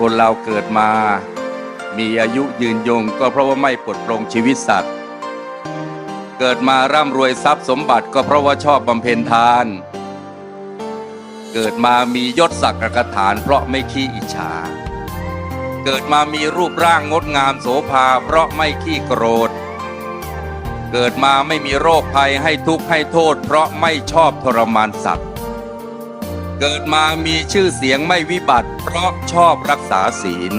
คนเราเกิดมา มีอายุยืนยงก็เพราะว่าไม่ปลดปลงชีวิตสัตว์ เกิดมาร่ำรวยทรัพย์สมบัติก็เพราะว่าชอบบำเพ็ญทาน เกิดมามียศศักดิ์กระฐาน เพราะไม่ขี้อิจฉา เกิดมามีรูปร่างงดงามโสภา เพราะไม่ขี้โกรธ เกิดมาไม่มีโรคภัยให้ทุกข์ให้โทษ เพราะไม่ชอบทรมานสัตว์ เกิดมามีชื่อเสียงไม่วิบัติ เพราะชอบรักษาศีล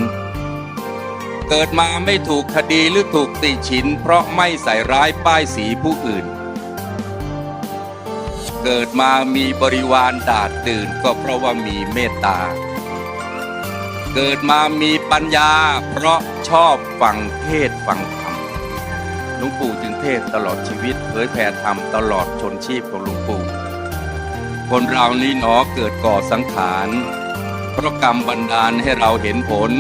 เกิดมาไม่ถูกคดีหรือถูกติฉิน เพราะไม่ใส่ร้ายป้ายสีผู้อื่น เกิดมามีบริวารดาดตื่นก็เพราะว่ามีเมตตา เกิดมามีปัญญา เพราะชอบฟังเทศฟังธรรมหลวงปู่จึงเทศตลอดชีวิตเผยแผ่ธรรมตลอดชนชีพของหลวงปู่ คนเรานี่หนอเกิดก่อสังขารเพราะกรรมบันดาลให้เราเห็นผล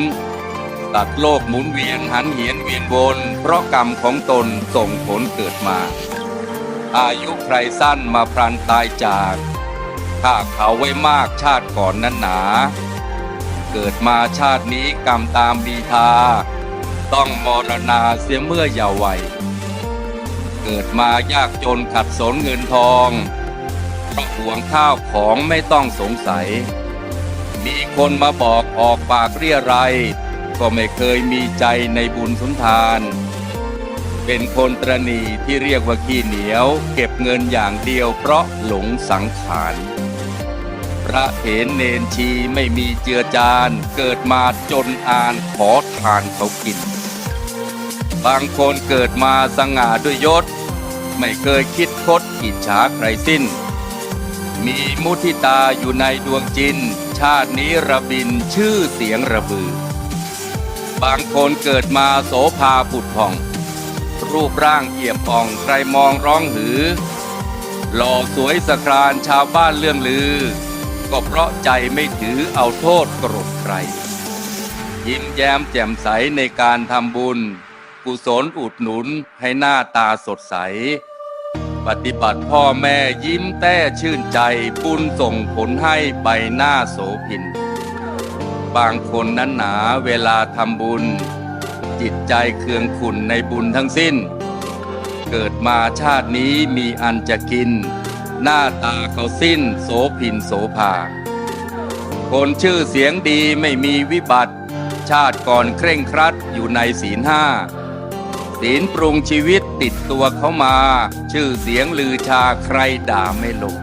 ตัดโลกหมุนเวียนหันเหียนเวียนวนเพราะกรรมของตนส่งผลเกิดมา อายุใครสั้นมาพลันตายจากถ้าเขาไว้มากชาติก่อนนั้นหนา เกิดมาชาตินี้กรรมตามบีทา ต้องมรณาเสียเมื่อเยาว์วัย เกิดมายากจนขัดสนเงินทอง เพระห่วงข้าวของไม่ต้องสงสัย มีคนมาบอกออกปากเรียไรก็ไม่เคยมีใจในบุญสุนทาน เป็นคนตรณีที่เรียกว่าขี้เหนียว เก็บเงินอย่างเดียวเพราะหลงสังขาร พระเถรเนนชีไม่มีเจือจาน เกิดมาจนอ่านขอทานเขากิน บางคนเกิดมาสง่าด้วยยศ ไม่เคยคิดคดอิจฉาใครสิ้น มีมุทิตาอยู่ในดวงจิน ชาตินี้ระบินชื่อเสียงระบือ บางคนเกิดมาโสภาผุดผ่อง รูปร่างเอี่ยมอ่องใครมองร้องหือ หล่อสวยสครานชาวบ้านเรื่องลือ ก็เพราะใจไม่ถือเอาโทษโกรธใคร ยิ้มแย้มแจ่มใสในการทำบุญ กุศลอุดหนุนให้หน้าตาสดใส ปฏิบัติพ่อแม่ยิ้มแต้ชื่นใจบุญส่งผลให้ใบหน้าโสพิน บางคนนั้นหนาเวลาทำบุญ จิตใจเคืองขุนในบุญทั้งสิ้น เกิดมาชาตินี้มีอันจะกิน หน้าตาเขาสิ้นโสพินโสภา คนชื่อเสียงดีไม่มีวิบัติ ชาติก่อนเคร่งครัดอยู่ในศีลห้า ศีลปรุงชีวิตติดตัวเขามา ชื่อเสียงลือชาใครด่าไม่ลง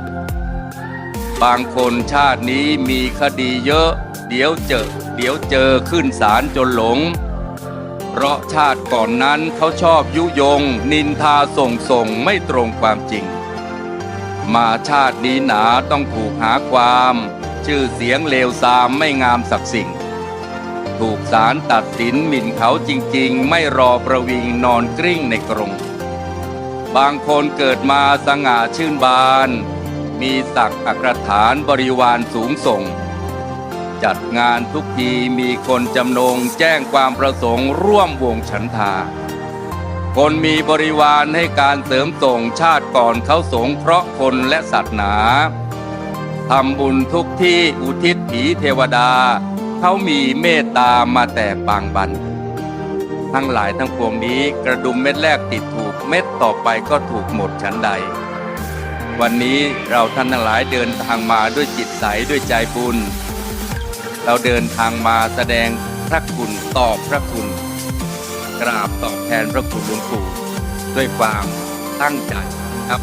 บางคนชาตินี้มีคดีเยอะ เดี๋ยวเจอ เดี๋ยวเจอขึ้นศาลจนหลง เพราะชาติก่อนนั้นเขาชอบยุยง นินทาส่งส่งไม่ตรงความจริง มาชาตินี้หนาต้องถูกหาความ ชื่อเสียงเลวทรามไม่งามสักสิ่ง ถูกศาลตัดสินหมิ่นเขาจริงๆ ไม่รอประวิงนอนกลิ้งในกรง บางคนเกิดมาสง่าชื่นบาน มีศักดิ์อักรฐานบริวารสูงส่ง จัดงานทุกทีมีคนจำนงแจ้งความประสงค์ร่วมวงฉันทา คนมีบริวารให้การเสริมส่งชาติก่อนเขาสงเคราะห์คนและสัตว์หนาทำบุญทุกที่อุทิศผีเทวดา เขามีเมตตามาแต่บางบัน ทั้งหลายทั้งปวงนี้กระดุมเม็ดแรกติดถูกเม็ดต่อไปก็ถูกหมดชั้นใด วันนี้เราท่านทั้งหลายเดินทางมาด้วยจิตใสด้วยใจบุญ เราเดินทางมาแสดงพระคุณตอบพระคุณ กราบตอบแทนพระคุณหลวงปู่ด้วยความตั้งใจครับ